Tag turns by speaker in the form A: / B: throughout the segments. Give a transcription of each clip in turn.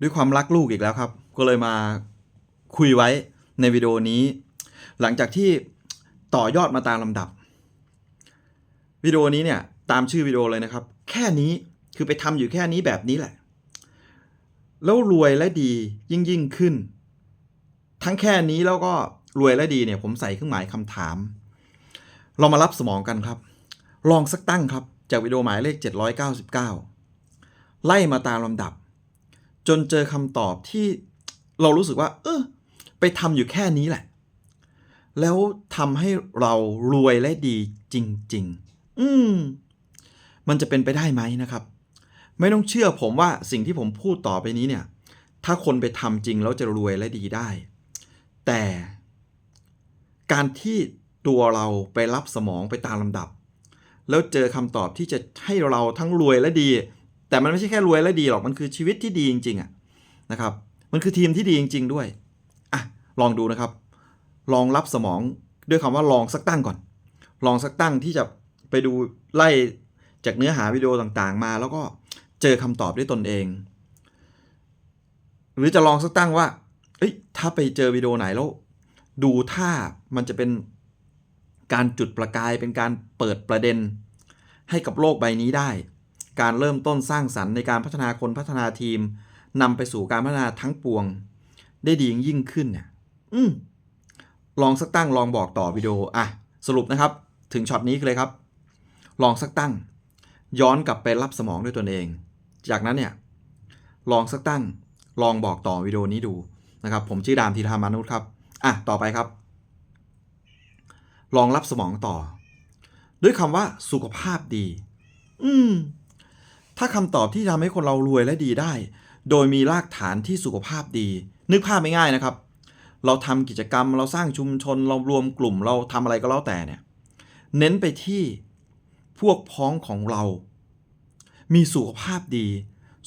A: ด้วยความรักลูกอีกแล้วครับ ก็เลยมาคุยไว้ในวิดีโอนี้ หลังจากที่ต่อยอดมาตามลำดับ วิดีโอนี้เนี่ยตามชื่อวิดีโอเลยนะครับ แค่นี้คือไปทำอยู่แค่นี้แบบนี้แหละ แล้วรวยและดียิ่งยิ่งขึ้น ทั้งแค่นี้แล้วก็รวยและดีเนี่ยผมใส่เครื่องหมายคำถาม เรามารับสมองกันครับ ลองสักตั้งครับ จากวิดีโอหมายเลข 799 ไล่มาตามลำดับ จนเจอคำตอบที่เรารู้สึกว่า เออ ไปทำอยู่แค่นี้แหละ แล้วทำให้เรารวยและดีจริง ๆ อืม มันจะเป็นไปได้ไหมนะครับ ไม่ต้องเชื่อผมว่าสิ่งที่ผมพูดต่อไปนี้เนี่ย ถ้าคนไปทำจริงแล้วจะรวยและดีได้ แต่การที่ตัวเราไปรับสมองไปตามลำดับ แล้วเจอคำตอบที่จะให้เราทั้งรวยและดี แต่มันไม่ใช่แค่รวยและดีหรอกมันคือชีวิตที่ดีจริงๆอะนะครับ มันคือทีมที่ดีจริง ๆ ด้วยอะลองดูนะครับ ลองรับสมองด้วยคำว่าลองสักตั้งก่อน ลองสักตั้งที่จะไปดูไล่จากเนื้อหาวิดีโอต่างๆ มา แล้วก็เจอคำตอบด้วยตนเอง หรือจะลองสักตั้งว่า เอ้ยถ้าไปเจอวิดีโอไหนแล้วดูถ้ามันจะเป็นการจุดประกายเป็นการเปิดประเด็นให้กับโลกใบนี้ได้ การเริ่มต้นสร้างสรรค์ในการพัฒนาคนพัฒนาทีมนำไปสู่การพัฒนาทั้งปวง ได้ดียิ่งขึ้นเนี่ยอืมลองสักตั้งลองบอกต่อวิดีโออะสรุปนะครับ ถึงช็อตนี้เลยครับ ลองสักตั้ง ย้อนกลับไปรับสมองด้วยตนเอง จากนั้นเนี่ย ลองสักตั้ง ลองบอกต่อวิดีโอนี้ดูนะครับ ผมชื่อดามธีธามานุษย์ครับอะต่อไปครับ ลองรับสมองต่อ ด้วยคำว่าสุขภาพดี อืม ถ้าคำตอบที่ทำให้คนเรารวยและดีได้ โดยมีรากฐานที่สุขภาพดี นึกภาพไม่ง่ายนะครับ เราทำกิจกรรมเราสร้างชุมชนเรารวมกลุ่มเราทำอะไรก็แล้วแต่เนี่ยเน้นไปที่พวกพ้องของเรา มีสุขภาพดี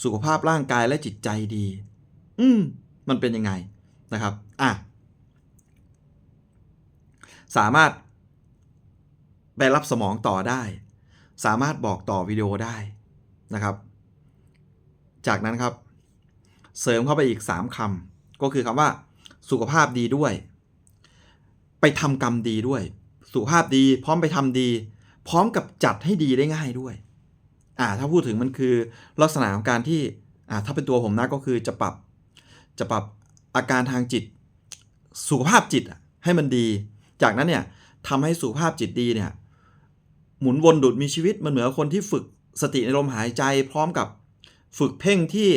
A: สุขภาพร่างกายและจิตใจดี อืมมันเป็นยังไงนะครับอะสามารถไปรับสมองต่อได้ สามารถบอกต่อวิดีโอได้ นะครับ จากนั้นครับ เสริมเข้าไปอีก 3คำก็คือคำว่า สุขภาพดีด้วย ไปทำกรรมดีด้วย สุขภาพดีพร้อมไปทำดี พร้อมกับจัดให้ดีได้ง่ายด้วย อ่าถ้าพูดถึงมันคือลักษณะของการที่อ่าถ้าเป็นตัวผมนะก็คือจะปรับจะปรับอาการทางจิต สุขภาพจิตอะให้มันดี จากนั้นเนี่ยทำให้สุขภาพจิตดีเนี่ยหมุนวนดุดมีชีวิตมันเหมือนคนที่ฝึก สติในลมหายใจพร้อมกับฝึกเพ่งที่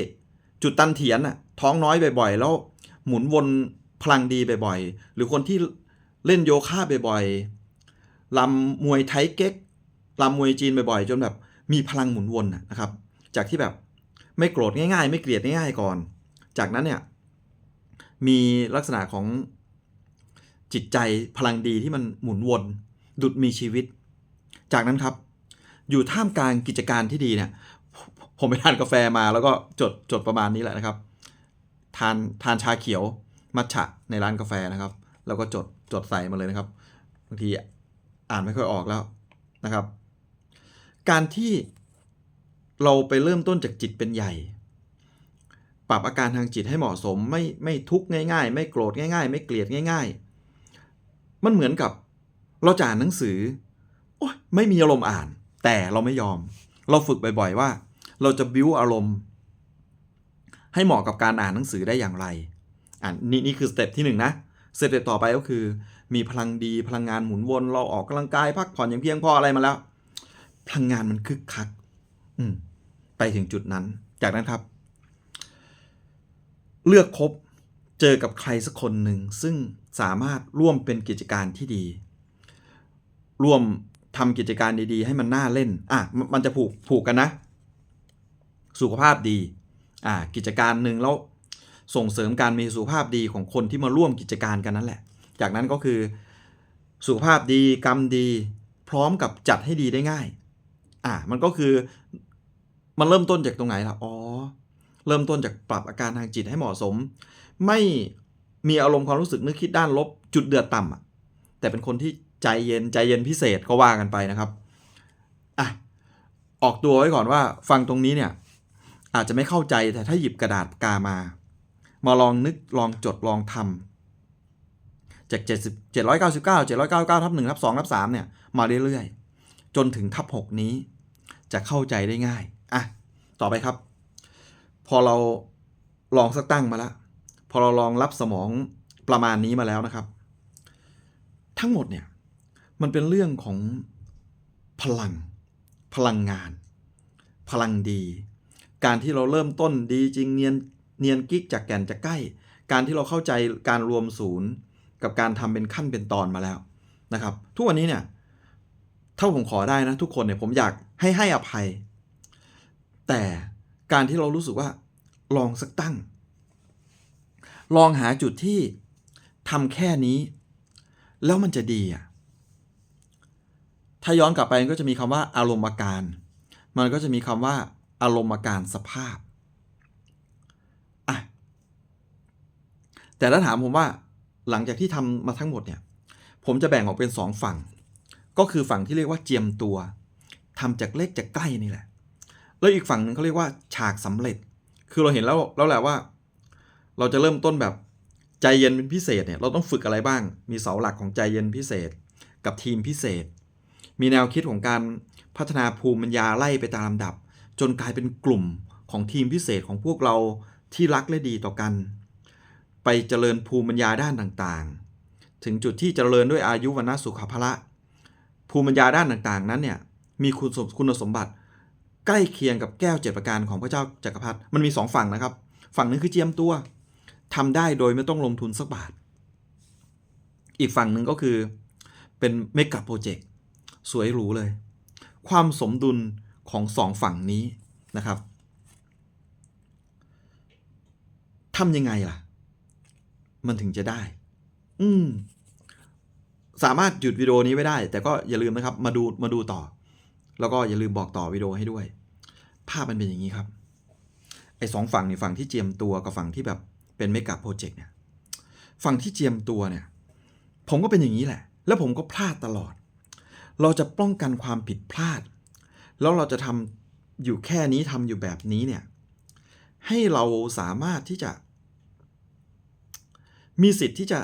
A: จุดตันเถียนอะท้องน้อยบ่อยๆ แล้วหมุนวนพลังดีบ่อยๆ หรือคนที่เล่นโยคะบ่อยๆลำมวยไทเก๊กลำมวยจีนบ่อยๆ จนแบบมีพลังหมุนวนนะครับ จากที่แบบไม่โกรธง่ายๆ ไม่เกลียดง่ายๆก่อน จากนั้นเนี่ยมีลักษณะของจิตใจพลังดีที่มันหมุนวน ดุดมีชีวิต จากนั้นครับ อยู่ท่ามกลางกิจการที่ดีเนี่ยผมไปทานกาแฟมาแล้วก็จดจดประมาณนี้แหละนะครับ ทานทานชาเขียวมัทฉะในร้านกาแฟนะครับ แล้วก็จดจดใส่มาเลยนะครับบางทีอ่านไม่ค่อยออกแล้วนะครับ การที่เราไปเริ่มต้นจากจิตเป็นใหญ่ ปรับอาการทางจิตให้เหมาะสมไม่ไม่ทุกข์ง่าย ๆ ไม่โกรธง่าย ๆ ไม่เกลียดง่าย ๆ มันเหมือนกับเราจะอ่านหนังสือโอ๊ยไม่มีอารมณ์อ่าน แต่เราไม่ยอม เราฝึกบ่อยๆว่า เราจะบิวอารมณ์ ให้เหมาะกับการอ่านหนังสือได้อย่างไรอ่านนี่นี่คือสเต็ปที่หนึ่งนะสเต็ปต่อไปก็คือ มีพลังดีพลังงานหมุนวน เราออกกำลังกายพักผ่อนอย่างเพียงพออะไรมาแล้ว พลังงานมันคึกคัก อืม ไปถึงจุดนั้น จากนั้นครับ เลือกคบเจอกับใครสักคนหนึ่งซึ่งสามารถร่วมเป็นกิจการที่ดี ร่วม ทำกิจการดีๆ ให้มันน่าเล่น อะ มันจะผูกผูกกันนะ สุขภาพดี อ่ากิจการหนึ่งแล้วส่งเสริมการมีสุขภาพดีของคนที่มาร่วมกิจการกันนั่นแหละ จากนั้นก็คือ สุขภาพดีกรรมดี พร้อมกับจัดให้ดีได้ง่าย อ่ามันก็คือมันเริ่มต้นจากตรงไหนล่ะ อ๋อ เริ่มต้นจากปรับอาการทางจิตให้เหมาะสม ไม่มีอารมณ์ความรู้สึกนึกคิดด้านลบจุดเดือดต่ำอะแต่เป็นคนที่ ใจเย็นใจเย็นพิเศษก็ว่ากันไปนะครับอะออกตัวไว้ก่อนว่าฟังตรงนี้เนี่ยอาจจะไม่เข้าใจแต่ถ้าหยิบกระดาษกกามา มาลองนึกลองจดลองทำจาก 70 799 799ทับ1ทับ2ทับ3เนี่ยมาเรื่อยๆ จนถึงทับ 6 นี้ จะเข้าใจได้ง่ายอะต่อไปครับ พอเราลองสักตั้งมาแล้ว พอเราลองรับสมองประมาณนี้มาแล้วนะครับ ทั้งหมดเนี่ย มันเป็นเรื่องของพลัง พลังงาน พลังดี การที่เราเริ่มต้นดีจริงเนียนเนียนกิ๊กจากแก่นจากใกล้ การที่เราเข้าใจการรวมศูนย์ กับการทำเป็นขั้นเป็นตอนมาแล้วนะครับ ทุกวันนี้เนี่ยถ้าผมขอได้นะทุกคนเนี่ยผมอยากให้ให้อภัย แต่การที่เรารู้สึกว่าลองสักตั้ง ลองหาจุดที่ทำแค่นี้ แล้วมันจะดีอะ ถ้าย้อนกลับไปก็จะมีคำว่าอารมณ์อาการ มันก็จะมีคำว่าอารมณ์อาการสภาพอะแต่ถ้าถามผมว่าหลังจากที่ทำมาทั้งหมดเนี่ย ผมจะแบ่งออกเป็นสองฝั่ง ก็คือฝั่งที่เรียกว่าเจียมตัวทำจากเล็กจากใกล้นี่แหละ แล้วอีกฝั่งหนึ่งเขาเรียกว่าฉากสำเร็จ คือเราเห็นแล้วแล้วแหละว่า เราจะเริ่มต้นแบบใจเย็นเป็นพิเศษเนี่ย เราต้องฝึกอะไรบ้าง มีเสาหลักของใจเย็นพิเศษ กับทีมพิเศษ มีแนวคิดของการพัฒนาภูมิปัญญาไล่ไปตามลำดับ จนกลายเป็นกลุ่มของทีมพิเศษของพวกเราที่รักและดีต่อกัน ไปเจริญภูมิปัญญาด้านต่างๆ ถึงจุดที่เจริญด้วยอายุวันสุขภละ ภูมิปัญญาด้านต่างๆ นั้นเนี่ยมีคุณสมคุณสมบัติ ใกล้เคียงกับแก้วเจ็ดประการของพระเจ้าจักรพรรดิมันมีสองฝั่งนะครับ ฝั่งหนึงคือเจียมตัวทำได้โดยไม่ต้องลงทุนสักบาท อีกฝั่งหนึ่งก็คือเป็นเมกะโปรเจกต์ สวยหรูเลย ความสมดุลของสองฝั่งนี้นะครับทำยังไงล่ะ มันถึงจะได้ อืม สามารถหยุดวิดีโอนี้ไว้ได้ แต่ก็อย่าลืมนะครับ มาดูมาดูต่อ แล้วก็อย่าลืมบอกต่อวิดีโอให้ด้วย ภาพมันเป็นอย่างนี้ครับ ไอ้สองฝั่งนี่ฝั่งที่เจียมตัวกับฝั่งที่แบบเป็นเมกะโปรเจกต์เนี่ย ฝั่งที่เจียมตัวเนี่ย ผมก็เป็นอย่างนี้แหละ แล้วผมก็พลาดตลอด เราจะป้องกันความผิดพลาด แล้วเราจะทำอยู่แค่นี้ทำอยู่แบบนี้เนี่ยให้เราสามารถที่จะ มีสิทธิ์ที่จะ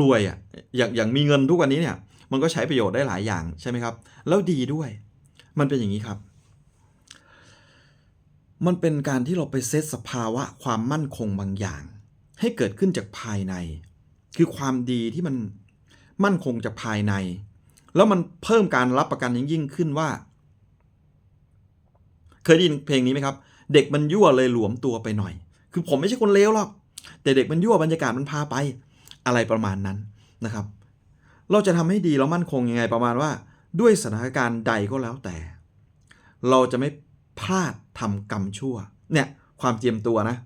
A: รวยอะอย่างอย่างมีเงินทุกวันนี้เนี่ย มันก็ใช้ประโยชน์ได้หลายอย่างใช่ไหมครับ แล้วดีด้วย มันเป็นอย่างนี้ครับ มันเป็นการที่เราไปเซตสภาวะความมั่นคงบางอย่าง ให้เกิดขึ้นจากภายใน คือความดีที่มันมั่นคงจากภายใน แล้วมันเพิ่มการรับประกันยิ่งยิ่งขึ้นว่า เคยได้ยินเพลงนี้ไหมครับ เด็กมันยั่วเลยหลวมตัวไปหน่อย คือผมไม่ใช่คนเลวหรอกแต่เด็กมันยั่วบรรยากาศมันพาไป อะไรประมาณนั้นนะครับ เราจะทำให้ดีแล้วมั่นคงยังไงประมาณว่า ด้วยสถานการณ์ใดก็แล้วแต่ เราจะไม่พลาดทำกรรมชั่ว เนี่ยความเจียมตัวนะ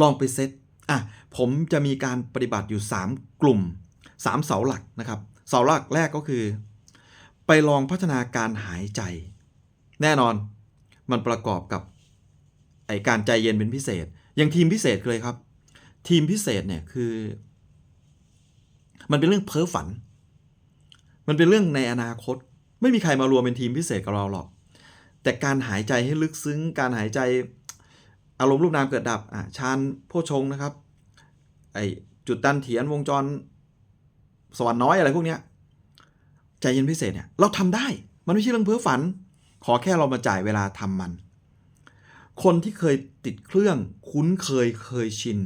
A: ลองไปเซตอะผมจะมีการปฏิบัติอยู่ 3 กลุ่ม 3 เสาหลักนะครับ เสาหลักแรกก็คือ ไปลองพัฒนาการหายใจ แน่นอนมันประกอบกับไอการใจเย็นเป็นพิเศษ อย่างทีมพิเศษเลยครับ ทีมพิเศษเนี่ยคือ มันเป็นเรื่องเพ้อฝัน มันเป็นเรื่องในอนาคต ไม่มีใครมารวมเป็นทีมพิเศษกับเราหรอก แต่การหายใจให้ลึกซึ้ง การหายใจอารมณ์รูปนามเกิดดับอะชานโพชงนะครับไอจุดดันเถียนวงจรสวรรค์น้อยอะไรพวกเนี้ย ใจเย็นพิเศษเนี่ยเราทำได้ มันไม่ใช่เรื่องเพ้อฝัน ขอแค่เรามาจ่ายเวลาทำมัน คนที่เคยติดเครื่องคุ้นเคยเคยชิน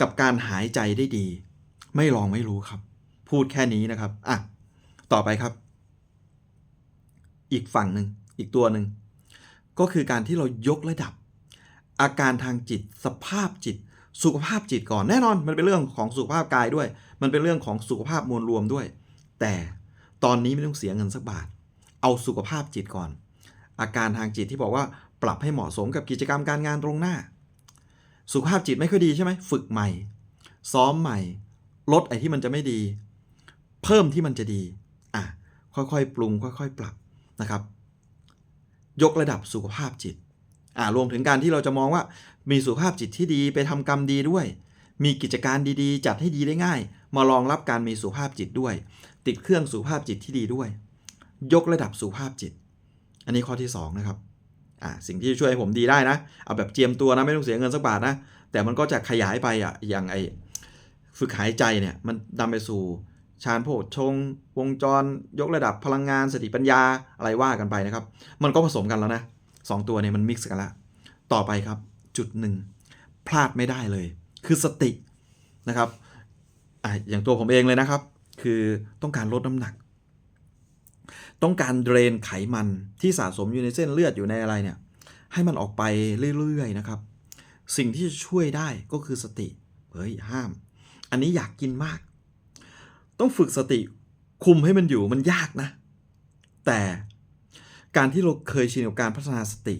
A: กับการหายใจได้ดี ไม่ลองไม่รู้ครับ พูดแค่นี้นะครับอะต่อไปครับ อีกฝั่งหนึ่งอีกตัวหนึ่งก็คือการที่เรายกระดับ อาการทางจิต สภาพจิต สุขภาพจิตก่อนแน่นอน มันเป็นเรื่องของสุขภาพกายด้วย มันเป็นเรื่องของสุขภาพมวลรวมด้วย แต่ ตอนนี้ไม่ต้องเสียเงินสักบาท เอาสุขภาพจิตก่อน อาการทางจิตที่บอกว่าปรับให้เหมาะสมกับกิจกรรมการงานตรงหน้า สุขภาพจิตไม่ค่อยดีใช่ไหมฝึกใหม่ ซ้อมใหม่ ลดไอ้ที่มันจะไม่ดี เพิ่มที่มันจะดีอะค่อยๆ ปรุง ค่อย ๆ ปรับนะครับ ยกระดับสุขภาพจิตอ่ารวมถึงการที่เราจะมองว่า มีสุขภาพจิตที่ดีไปทำกรรมดีด้วย มีกิจการดีๆ จัดให้ดีได้ง่าย มารองรับการมีสุขภาพจิตด้วย ติดเครื่องสุภาพจิตที่ดีด้วย ยกระดับสุภาพจิต อันนี้ข้อที่ 2 นะครับอ่าสิ่งที่ช่วยให้ผมดีได้นะ เอาแบบเจียมตัวนะ ไม่ต้องเสียเงินสักบาทนะ แต่มันก็จะขยายไปอะอย่างไอฝึกหายใจเนี่ยมันนำไปสู่ฌานโพชฌงวงจร ยกระดับพลังงานสติปัญญาอะไรว่ากันไปนะครับ มันก็ผสมกันแล้วนะสองตัวเนี่ยมันมิกซ์กันล้วต่อไปครับจุดหนึ่งพลาดไม่ได้เลย คือสตินะครับออย่างตัวผมเองเลยนะครับ คือต้องการลดน้ำหนัก ต้องการเดรนไขมันที่สะสมอยู่ในเส้นเลือดอยู่ในอะไรเนี่ยให้มันออกไปเรื่อยๆนะครับ สิ่งที่จะช่วยได้ก็คือสติเฮ้ยห้าม อันนี้อยากกินมาก ต้องฝึกสติคุมให้มันอยู่มันยากนะ แต่การที่เราเคยชินกับการพัฒนาสติ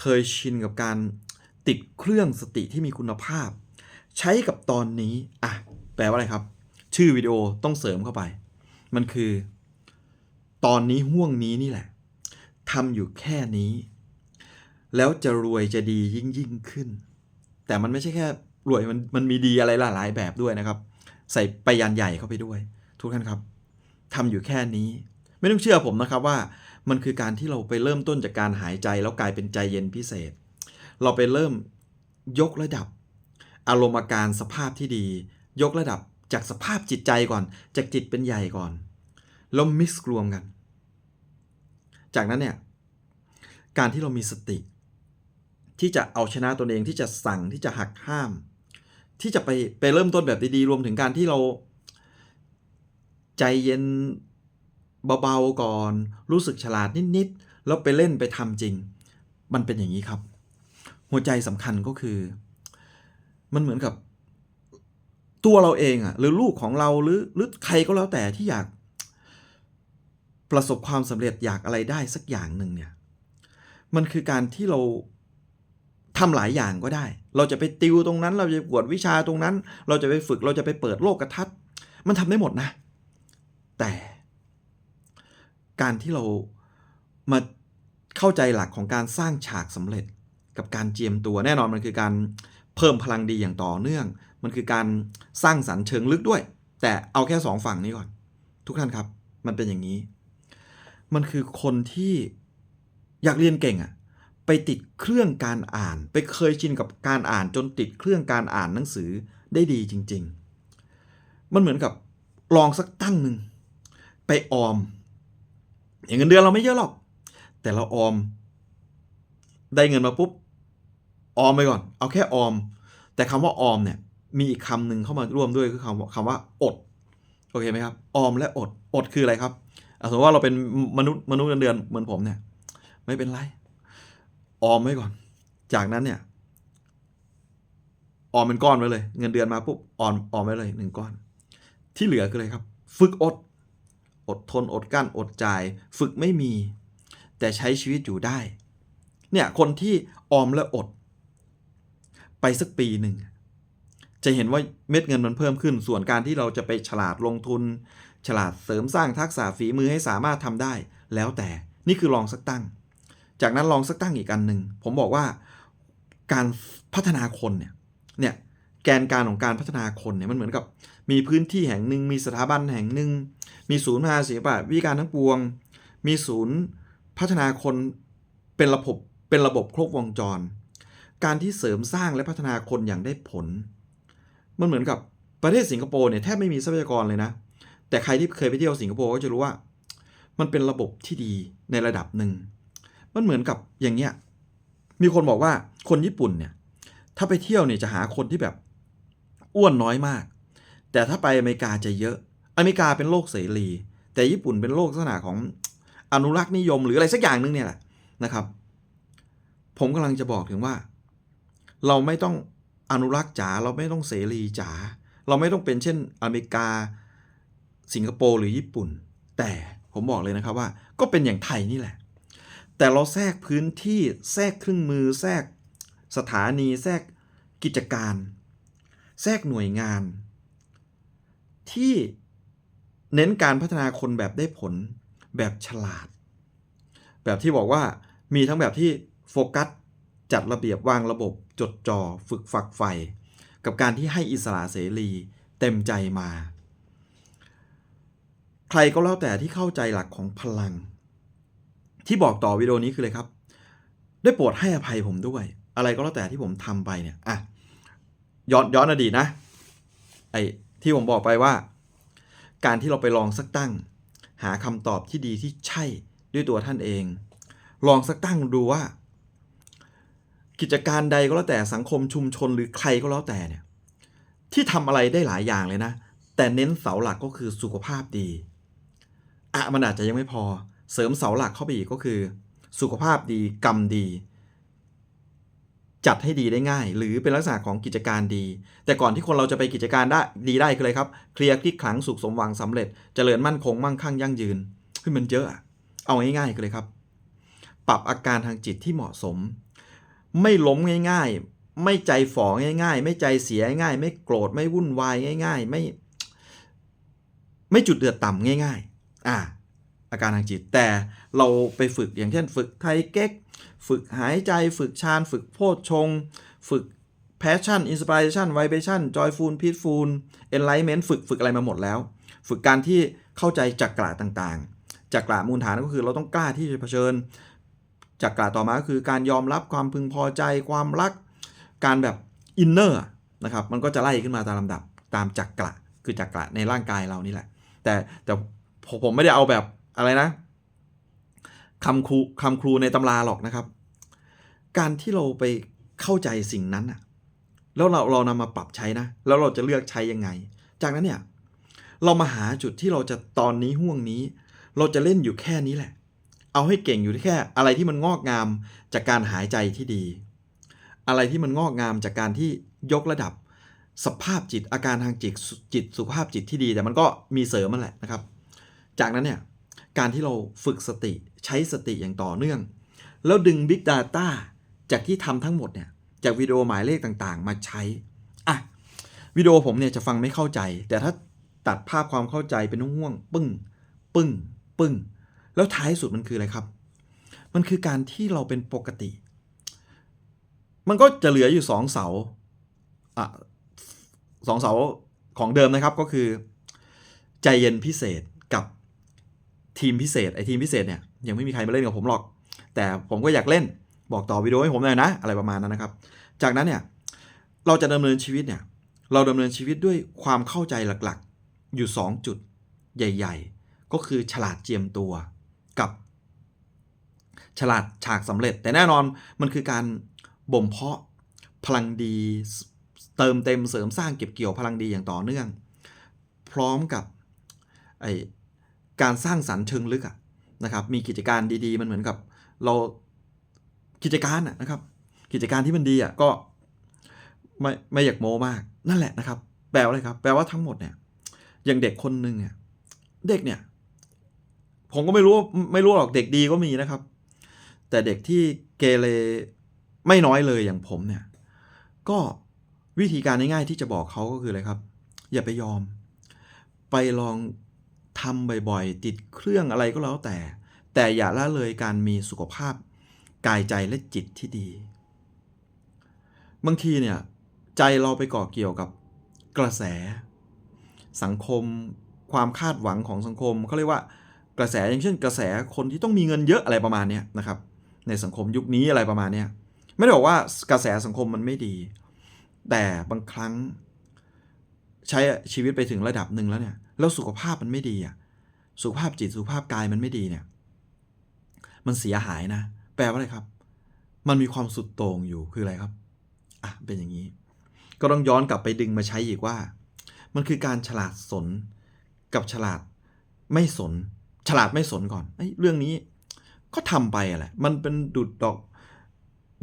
A: เคยชินกับการติดเครื่องสติที่มีคุณภาพ ใช้กับตอนนี้ อะ แปลว่าอะไรครับ ชื่อวิดีโอต้องเสริมเข้าไป มันคือ ตอนนี้ห่วงนี้นี่แหละทำอยู่แค่นี้ แล้วจะรวยจะดียิ่งยิ่งขึ้น แต่มันไม่ใช่แค่รวยมันมันมีดีอะไรหลายๆแบบด้วยนะครับ ใส่ไปยันใหญ่เข้าไปด้วย ทุกท่านครับทำอยู่แค่นี้ ไม่ต้องเชื่อผมนะครับว่ามันคือการที่เราไปเริ่มต้นจากการหายใจแล้วกลายเป็นใจเย็นพิเศษ เราไปเริ่มยกระดับ อารมณ์อาการสภาพที่ดี ยกระดับ จากสภาพจิตใจก่อน จากจิตเป็นใหญ่ก่อนแล้วมิกซ์รวมกัน จากนั้นเนี่ยการที่เรามีสติ ที่จะเอาชนะตนเองที่จะสั่งที่จะหักห้าม ที่จะไปไปเริ่มต้นแบบดีๆรวมถึงการที่เรา ใจเย็นเบาๆก่อน รู้สึกฉลาดนิดๆแล้วไปเล่นไปทำจริง มันเป็นอย่างนี้ครับ หัวใจสำคัญก็คือ มันเหมือนกับ ตัวเราเองอะหรือลูกของเราหรือหรือใครก็แล้วแต่ที่อยาก ประสบความสำเร็จอยากอะไรได้สักอย่างหนึ่งเนี่ย มันคือการที่เราทำหลายอย่างก็ได้ เราจะไปติวตรงนั้น เราจะกวดวิชาตรงนั้น เราจะไปฝึกเราจะไปเปิดโลกกระทัดมันทำได้หมดนะ แต่ การที่เรามาเข้าใจหลักของการสร้างฉากสำเร็จกับการเจียมตัวแน่นอนมันคือการเพิ่มพลังดีอย่างต่อเนื่อง มันคือการสร้างสรรค์เชิงลึกด้วย แต่เอาแค่สองฝั่งนี้ก่อน ทุกท่านครับ มันเป็นอย่างนี้ มันคือคนที่อยากเรียนเก่งอะไปติดเครื่องการอ่าน ไปเคยชินกับการอ่านจนติดเครื่องการอ่านหนังสือได้ดีจริง ๆ มันเหมือนกับลองสักตั้งหนึ่งไปออม อย่างเงินเดือนเราไม่เยอะหรอก แต่เราออม ได้เงินมาปุ๊บออมไปก่อน เอาแค่ออม แต่คำว่าออมเนี่ย มีอีกคำหนึ่งเข้ามาร่วมด้วยคือคำว่าคำว่าอดโอเคไหมครับออมและอดอดคืออะไรครับสมมติว่าเราเป็นมนุษย์มนุษย์เงินเดือนเหมือนผมเนี่ย ไม่เป็นไร ออมไว้ก่อน จากนั้นเนี่ย ออมเป็นก้อนไว้เลย เงินเดือนมาปุ๊บออมออมไว้เลยหนึ่งก้อน ที่เหลือคืออะไรครับ ฝึกอด อดทนอดกั้นอดจ่าย ฝึกไม่มี แต่ใช้ชีวิตอยู่ได้ เนี่ยคนที่ออมและอด ไปสักปีหนึ่ง จะเห็นว่าเม็ดเงินมันเพิ่มขึ้น ส่วนการที่เราจะไปฉลาดลงทุน ฉลาดเสริมสร้างทักษะฝีมือให้สามารถทำได้ แล้วแต่นี่คือลองสักตั้ง จากนั้นลองสักตั้งอีกอันหนึ่งผมบอกว่าการพัฒนาคนเนี่ยเนี่ยแกนการของการพัฒนาคนเนี่ยมันเหมือนกับมีพื้นที่แห่งหนึ่ง มีสถาบันแห่งหนึ่ง มีศูนย์พาศิลปะวิการทั้งปวง มีศูนย์พัฒนาคนเป็นระบบเป็นระบบครบวงจร การที่เสริมสร้างและพัฒนาคนอย่างได้ผล มันเหมือนกับประเทศสิงคโปร์เนี่ยแทบไม่มีทรัพยากรเลยนะ แต่ใครที่เคยไปเที่ยวสิงคโปร์ก็จะรู้ว่า มันเป็นระบบที่ดีในระดับหนึ่ง มันเหมือนกับอย่างเงี้ย มีคนบอกว่าคนญี่ปุ่นเนี่ย ถ้าไปเที่ยวเนี่ยจะหาคนที่แบบอ้วนน้อยมาก แต่ถ้าไปอเมริกาจะเยอะ อเมริกาเป็นโลกเสรี แต่ญี่ปุ่นเป็นโลกลักษณะของอนุรักษ์นิยมหรืออะไรสักอย่างหนึงเนี่ยแหละนะครับ ผมกำลังจะบอกถึงว่า เราไม่ต้อง อนุรักษ์จ๋าเราไม่ต้องเสรีจ๋าเราไม่ต้องเป็นเช่นอเมริกา สิงคโปร์หรือญี่ปุ่น แต่ผมบอกเลยนะครับว่า ก็เป็นอย่างไทยนี่แหละ แต่เราแทรกพื้นที่แทรกเครื่องมือ แทรกสถานีแทรกกิจการ แทรกหน่วยงาน ที่เน้นการพัฒนาคนแบบได้ผลแบบฉลาด แบบที่บอกว่ามีทั้งแบบที่โฟกัส จัดระเบียบวางระบบจดจ่อฝึกฝักใฝ่กับการที่ให้อิสระเสรีเต็มใจมา ใครก็แล้วแต่ที่เข้าใจหลักของพลัง ที่บอกต่อวิดีโอนี้คืออะไรครับ ได้โปรดให้อภัยผมด้วย อะไรก็แล้วแต่ที่ผมทำไปเนี่ยอะย้อนย้อนอดีตนะไอ้ที่ผมบอกไปว่า การที่เราไปลองสักตั้ง หาคำตอบที่ดีที่ใช่ด้วยตัวท่านเอง ลองสักตั้งดูว่า กิจการใดก็แล้วแต่สังคมชุมชนหรือใครก็แล้วแต่เนี่ยที่ทำอะไรได้หลายอย่างเลยนะ แต่เน้นเสาหลักก็คือสุขภาพดีอะมันอาจจะยังไม่พอ เสริมเสาหลักเข้าไปอีกก็คือ สุขภาพดีกรรมดี จัดให้ดีได้ง่าย หรือเป็นลักษณะของกิจการดี แต่ก่อนที่คนเราจะไปกิจการได้ดีได้คืออะไรครับ เคลียร์คลิกขลังสุขสมหวังสำเร็จเจริญมั่นคงมั่งคั่งยั่งยืนเฮ้ยมันเยอะอะเอาง่ายๆกันเลยครับ ปรับอาการทางจิตที่เหมาะสม ไม่ล้มง่าย ๆ ไม่ใจฝ่อง่าย ๆ ไม่ใจเสียง่าย ไม่โกรธไม่วุ่นวายง่าย ๆ ไม่ ไม่จุดเดือดต่ำง่าย ๆ อ่าอาการทางจิตแต่เราไปฝึกอย่างเช่น ฝึกไทเก๊ก ฝึกหายใจ ฝึกฌาน ฝึกโพชฌงฝึก passion inspiration vibration joyful peaceful enlightenment ฝึกฝึกอะไรมาหมดแล้ว ฝึกการที่เข้าใจจักระต่างๆจักระมูลฐานก็คือเราต้องกล้าที่จะเผชิญ จักระต่อมาก็คือการยอมรับความพึงพอใจความรัก การแบบอินเนอร์นะครับมันก็จะไล่ขึ้นมาตามลำดับตามจักระคือจักระในร่างกายเรานี่แหละ แต่แต่ผมผมไม่ได้เอาแบบอะไรนะคำครูคำครูในตำราหรอกนะครับ การที่เราไปเข้าใจสิ่งนั้นอะแล้วเราเรานำมาปรับใช้นะ แล้วเราจะเลือกใช้ยังไง จากนั้นเนี่ย เรามาหาจุดที่เราจะตอนนี้ห่วงนี้ เราจะเล่นอยู่แค่นี้แหละ เอาให้เก่งอยู่ที่แค่ อะไรที่มันงอกงามจากการหายใจที่ดี อะไรที่มันงอกงามจากการที่ยกระดับ สภาพจิตอาการทางจิตจิตสุขภาพจิตที่ดี แต่มันก็มีเสริมมันแหละนะครับ จากนั้นเนี่ยการที่เราฝึกสติใช้สติอย่างต่อเนื่อง แล้วดึง Big Data จากที่ทำทั้งหมดเนี่ยจากวิดีโอหมายเลขต่างๆ มาใช้อะวิดีโอผมเนี่ยจะฟังไม่เข้าใจ แต่ถ้าตัดภาพความเข้าใจเป็นห่วงปึ้ง ปึ้ง ปึ้ง แล้วท้ายสุดมันคืออะไรครับ มันคือการที่เราเป็นปกติ มันก็จะเหลืออยู่สองเสาอะสองเสาของเดิมนะครับก็คือ ใจเย็นพิเศษกับทีมพิเศษไอทีมพิเศษเนี่ยยังไม่มีใครมาเล่นกับผมหรอก แต่ผมก็อยากเล่นบอกต่อวิดีโอให้ผมหน่อยนะ อะไรประมาณนั้นนะครับ จากนั้นเนี่ยเราจะดำเนินชีวิตเนี่ยเราดำเนินชีวิตด้วยความเข้าใจหลักๆ อยู่ 2 จุดใหญ่ ๆ ก็คือฉลาดเจียมตัว กับฉลาดฉากสำเร็จ แต่แน่นอนมันคือการบ่มเพาะพลังดีเติมเต็มเสริมสร้างเก็บเกี่ยวพลังดีอย่างต่อเนื่อง พร้อมกับไอการสร้างสรรค์เชิงลึกอะนะครับมีกิจการดีๆ มันเหมือนกับเรากิจการอะนะครับ กิจการที่มันดีอะก็ไม่ไม่อยากโม้มากนั่นแหละนะครับ แปลว่าอะไรครับ แปลว่าทั้งหมดเนี่ยอย่างเด็กคนหนึ่งเนี่ยเด็กเนี่ย ผมก็ไม่รู้ไม่รู้หรอกเด็กดีก็มีนะครับ แต่เด็กที่เกเรไม่น้อยเลยอย่างผมเนี่ย ก็วิธีการง่ายๆที่จะบอกเขาก็คืออะไรครับ อย่าไปยอม ไปลองทำบ่อยๆ ติดเครื่องอะไรก็แล้วแต่ แต่อย่าละเลยการมีสุขภาพกายใจและจิตที่ดี บางทีเนี่ยใจเราไปเกาะเกี่ยวกับกระแส สังคม ความคาดหวังของสังคมเขาเรียกว่า กระแสอย่างเช่นกระแสคนที่ต้องมีเงินเยอะอะไรประมาณนี้นะครับ ในสังคมยุคนี้อะไรประมาณนี้ไม่ได้บอกว่ากระแสสังคมมันไม่ดี แต่บางครั้งใช้ชีวิตไปถึงระดับหนึ่งแล้วเนี่ยแล้วสุขภาพมันไม่ดีอะสุขภาพจิตสุขภาพกายมันไม่ดีเนี่ย มันเสียหายนะ แปลว่าอะไรครับ มันมีความสุดโต่งอยู่คืออะไรครับอะเป็นอย่างนี้ ก็ต้องย้อนกลับไปดึงมาใช้อีกว่า มันคือการฉลาดสนกับฉลาดไม่สน ฉลาดไม่สนก่อนเอเรื่องนี้ก็ทำไปอะแหละ มันเป็นดูดดอก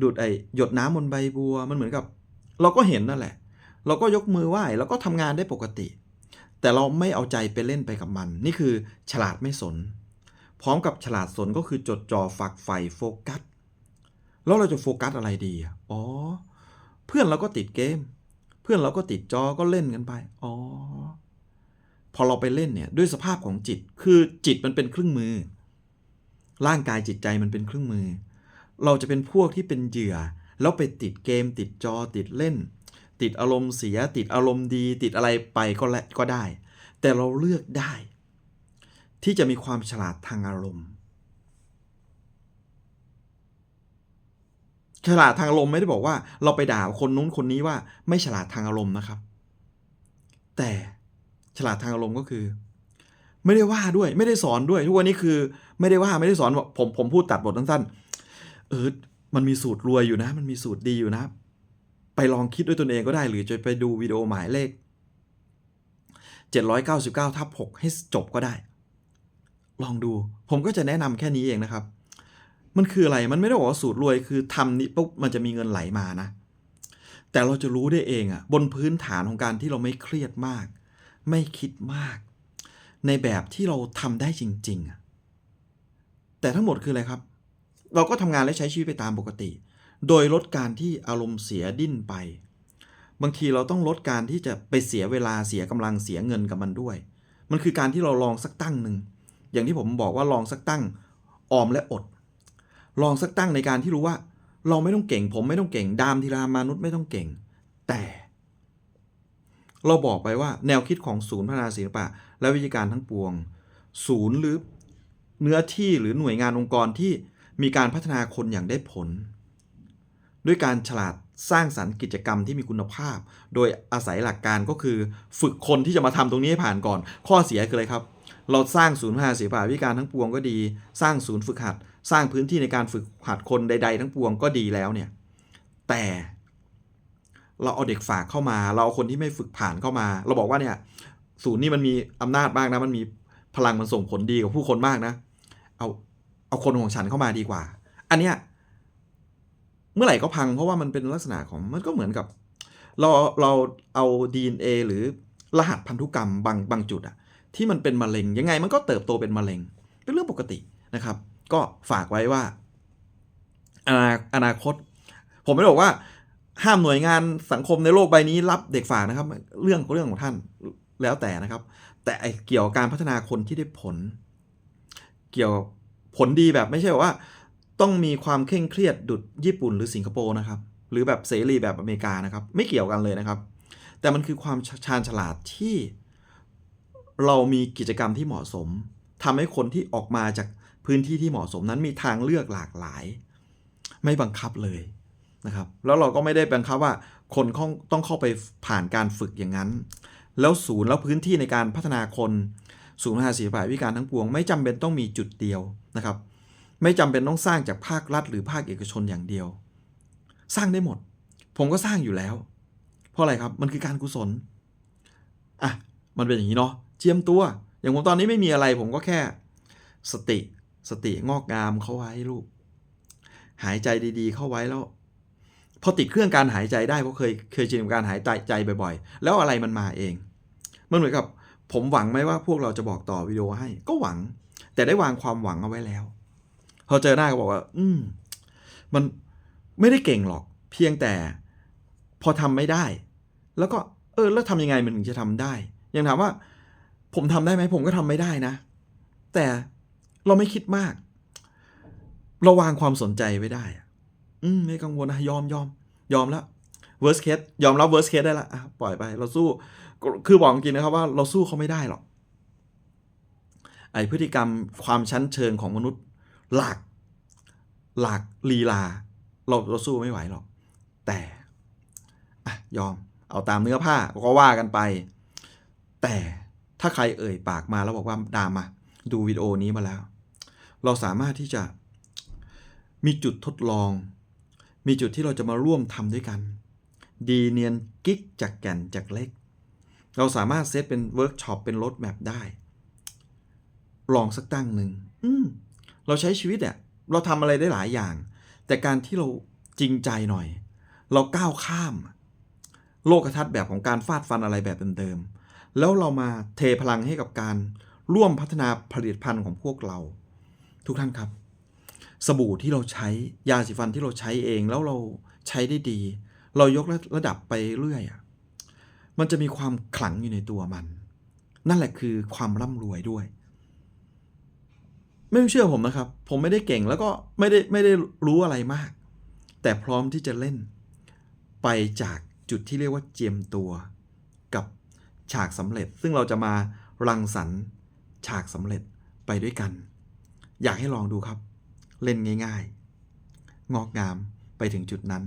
A: ดูดไอหยดน้ำบนใบบัว มันเหมือนกับ เราก็เห็นนั่นแหละ เราก็ยกมือไหว้แล้วก็ทำงานได้ปกติ แต่เราไม่เอาใจไปเล่นไปกับมัน นี่คือฉลาดไม่สน พร้อมกับฉลาดสนก็คือจดจ่อฝักใฝ่โฟกัส แล้วเราจะโฟกัสอะไรดีอะอ๋อ เพื่อนเราก็ติดเกม เพื่อนเราก็ติดจอก็เล่นกันไป อ๋อ พอเราไปเล่นเนี่ยด้วยสภาพของจิต คือจิตมันเป็นเครื่องมือ ร่างกายจิตใจมันเป็นเครื่องมือ เราจะเป็นพวกที่เป็นเหยื่อ แล้วไปติดเกม ติดจอติดเล่น ติดอารมณ์เสีย ติดอารมณ์ดี ติดอะไรไปก็และก็ได้ แต่เราเลือกได้ ที่จะมีความฉลาดทางอารมณ์ฉลาดทางอารมณ์ไม่ได้บอกว่า เราไปด่าคนนู้นคนนี้ว่าไม่ฉลาดทางอารมณ์นะครับ แต่ ลาดทางอารมณ์ก็คือ ไม่ได้ว่าด้วย ไม่ได้สอนด้วย ทุกวันนี้คือ ไม่ได้ว่าไม่ได้สอนผมผมพูดตัดบทสั้นๆเออมันมีสูตรรวยอยู่นะ มันมีสูตรดีอยู่นะ ไปลองคิดด้วยตนเองก็ได้ หรือจะไปดูวิดีโอหมายเลข 799ทับ6ให้จบก็ได้ ลองดู ผมก็จะแนะนำแค่นี้เองนะครับ มันคืออะไรมันไม่ได้บอกว่าสูตรรวยคือทำนี้ปุ๊บมันจะมีเงินไหลมานะ แต่เราจะรู้ได้เองอะ่ะบนพื้นฐานของการที่เราไม่เครียดมาก ไม่คิดมาก ในแบบที่เราทำได้จริงๆแต่ทั้งหมดคืออะไรครับ เราก็ทำงานและใช้ชีวิตไปตามปกติ โดยลดการที่อารมณ์เสียดิ้นไป บางทีเราต้องลดการที่จะไปเสียเวลาเสียกำลังเสียเงินกับมันด้วย มันคือการที่เราลองสักตั้งหนึ่งอย่างที่ผมบอกว่าลองสักตั้งออมและอด ลองสักตั้งในการที่รู้ว่า เราไม่ต้องเก่ง ผมไม่ต้องเก่ง ดามทีรามนุษย์ไม่ต้องเก่ง แต่ เราบอกไปว่าแนวคิดของศูนย์พัฒนาศิลปะ และวิธีการทั้งปวง ศูนย์หรือเนื้อที่หรือหน่วยงานองค์กรที่มีการพัฒนาคนอย่างได้ผล ด้วยการฉลาดสร้างสรรค์กิจกรรมที่มีคุณภาพ โดยอาศัยหลักการก็คือ ฝึกคนที่จะมาทำตรงนี้ให้ผ่านก่อน ข้อเสียคืออะไรครับ เราสร้างศูนย์พัฒนาศิลปะวิธีการทั้งปวงก็ดี สร้างศูนย์ฝึกหัด สร้างพื้นที่ในการฝึกหัดคนใด ๆ ทั้งปวงก็ดีแล้วเนี่ย แต่ เราเอาเด็กฝากเข้ามา เราเอาคนที่ไม่ฝึกผ่านเข้ามา เราบอกว่าเนี่ยศูนย์นี่มันมีอำนาจมากนะ มันมีพลังมันส่งผลดีกับผู้คนมากนะ เอาเอาคนของฉันเข้ามาดีกว่า อันเนี้ยเมื่อไหร่ก็พังเพราะว่ามันเป็นลักษณะของมันก็เหมือนกับ เราเราเอา DNA หรือรหัสพันธุกรรมบางบางจุดอะที่มันเป็นมะเร็งยังไงมันก็เติบโตเป็นมะเร็ง เป็นเรื่องปกตินะครับ ก็ฝากไว้ว่าอนาอนาคต ผมไม่ได้บอกว่า ห้ามหน่วยงานสังคมในโลกใบนี้รับเด็กฝากนะครับ เรื่องเรื่องของท่านแล้วแต่นะครับ แต่เกี่ยวกับการพัฒนาคนที่ได้ผล เกี่ยวกับผลดีแบบไม่ใช่ว่า ต้องมีความเคร่งเครียดดุดญี่ปุ่นหรือสิงคโปร์นะครับ หรือแบบเสรีแบบอเมริกานะครับ ไม่เกี่ยวกันเลยนะครับ แต่มันคือความชาญฉลาดที่เรามีกิจกรรมที่เหมาะสมทำให้คนที่ออกมาจากพื้นที่ที่เหมาะสมนั้นมีทางเลือกหลากหลาย ไม่บังคับเลย นะครับแล้วเราก็ไม่ได้บังคับว่าคนต้องเข้าไปผ่านการฝึกอย่างนั้น แล้วศูนย์แล้วพื้นที่ในการพัฒนาคนศูนย์พัฒนาศิลปะวิการทั้งปวง ไม่จำเป็นต้องมีจุดเดียวนะครับ ไม่จำเป็นต้องสร้างจากภาครัฐ หรือภาคเอกชนอย่างเดียว สร้างได้หมด ผมก็สร้างอยู่แล้ว เพราะอะไรครับมันคือการกุศลอะมันเป็นอย่างนี้เนาะเจียมตัว อย่างผมตอนนี้ไม่มีอะไรผมก็แค่ สติสติงอกงามเข้าไว้ลูกหายใจดีๆ เข้าไว้แล้ว พอติดเครื่องการหายใจได้เพราะเคยเคยชินกับการหายใจใจบ่อยๆ แล้วอะไรมันมาเอง มันเหมือนกับผมหวังไหมว่าพวกเราจะบอกต่อวิดีโอให้ ก็หวัง แต่ได้วางความหวังเอาไว้แล้ว พอเจอหน้าก็บอกว่า อืม มันไม่ได้เก่งหรอก เพียงแต่พอทำไม่ได้ แล้วก็เออ แล้วทำยังไงมันถึงจะทำได้ ยังถามว่า ผมทำได้ไหมผมก็ทำไม่ได้นะ แต่เราไม่คิดมาก เราวางความสนใจไว้ได้ อืมไม่กังวลนะยอมยอมยอมแล้ว worst case ยอมรับ worst case ได้ละอะปล่อยไปเราสู้ คือบอกจริงนะครับว่าเราสู้เขาไม่ได้หรอกไอพฤติกรรมความชั้นเชิงของมนุษย์ หลากหลากลีลา เราเราสู้ไม่ไหวหรอก แต่อะยอมเอาตามเนื้อผ้าก็ว่ากันไป แต่ถ้าใครเอ่ยปากมาแล้วบอกว่าดามมาดูวิดีโอนี้มาแล้ว เราสามารถที่จะมีจุดทดลอง มีจุดที่เราจะมาร่วมทำด้วยกัน ดีเนียนกิ๊กจากแก่นจากเล็ก เราสามารถเซตเป็นเวิร์กช็อปเป็นรถแมพได้ ลองสักตั้งหนึ่งอืมเราใช้ชีวิตเนี่ยเราทำอะไรได้หลายอย่าง แต่การที่เราจริงใจหน่อย เราก้าวข้าม โลกทัศน์แบบของการฟาดฟันอะไรแบบเดิมๆแล้วเรามาเทพลังให้กับการร่วมพัฒนาผลิตภัณฑ์ของพวกเรา ทุกท่านครับ สบู่ที่เราใช้ยาสีฟันที่เราใช้เองแล้วเราใช้ได้ดี เรายกระดับไปเรื่อยอะมันจะมีความขลังอยู่ในตัวมัน นั่นแหละคือความร่ำรวยด้วย ไม่เชื่อผมนะครับ ผมไม่ได้เก่งแล้วก็ไม่ได้ไม่ได้รู้อะไรมาก แต่พร้อมที่จะเล่น ไปจากจุดที่เรียกว่าเจียมตัว กับฉากสำเร็จ ซึ่งเราจะมารังสรรค์ฉากสำเร็จไปด้วยกัน อยากให้ลองดูครับ เล่นง่าย ๆ งอกงามไปถึงจุดนั้น